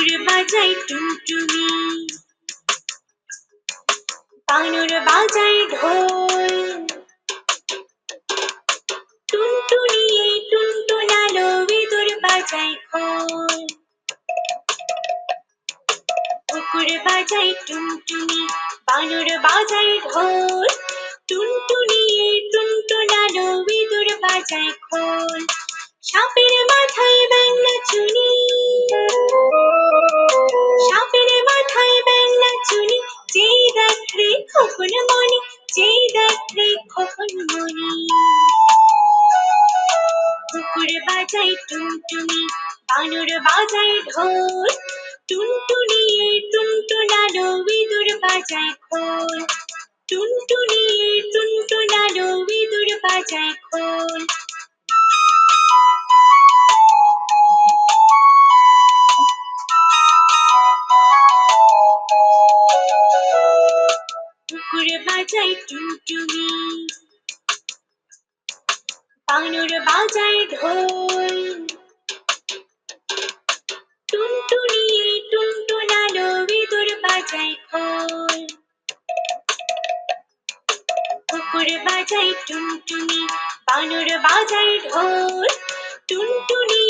বাজায় টুনটুনি। বানর বাজায় ঢোল। টুনটুনি, টুনটুনালো ইঁদুর বাজায় খোল। কুকুর টুনটুনি, বানর ঢোল। টুনটুনি, টুনটুনালো ইঁদুর বাজায় খোল। সাপের কুকুর বাজায় টুনটুনি বানর বাজায় ঢোল টুনটুনি টুনটুনালো ইঁদুর বাজায় খোল টুনটুনি টুনটুনালো ইঁদুর বাজায় খোল কুকুর বাজায় টুনটুনি বানর বাজায় ঢোল। টুনটুনি টুনটুনালো ইঁদুর বাজায় খোল। কুকুর বাজায় টুনটুনি, বানর বাজায় ঢোল। টুনটুনি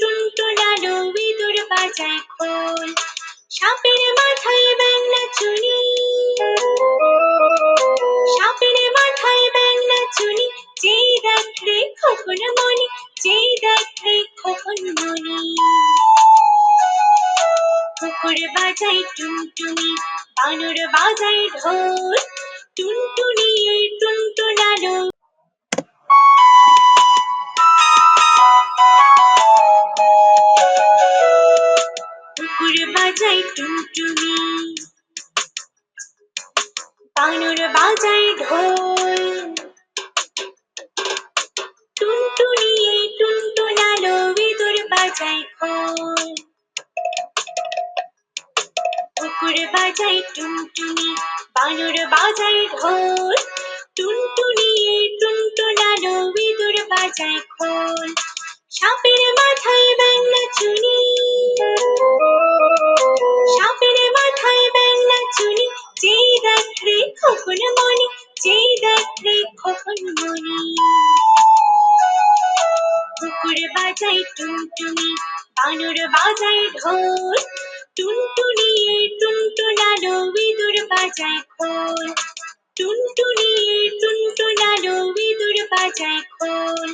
টুনটুনালো ইঁদুর বাজায় খোল। খোকন মনি যেই দেখ খোকন মনি কুকুর বাজায় টুনটুনি, বানর বাজায় ঢোল, টুনটুনি টুনটুনালো কুকুর বাজায় টুনটুনি, বানর বাজায় ঢোল। বাজায় খোল কুকুর বাজাই টুনটুনি বানর বাজাই ঢোল। টুনটুনি টুনটুনানো ইঁদুর বাজাই খোল। সাপের বাজায় ঢোল টুনটুনি টুনটুনালো ইঁদুর বাজায় খোল টুনটুনি টুনটুনালো ইঁদুর বাজায় খোল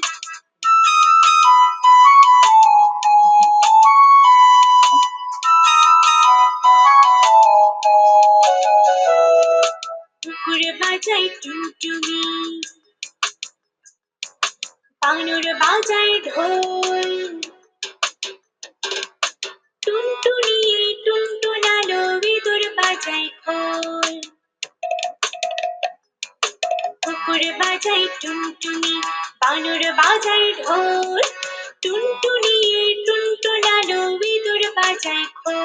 কুকুর বাজায় টুনটুনি বানর বাজায় ঢোল বাজায় খোল। কুকুর বাজাই টুনটুনি বানর বাজাই ঢোল। টুনটুনি টুনটুনালো ইঁদুর বাজায় খোল।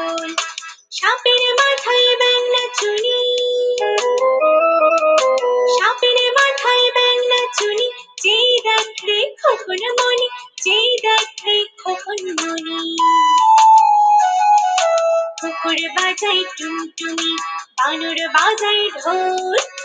বাজায় টুনটুনি বানর বাজায় ঢোল টুনটুনি টুনটুনালো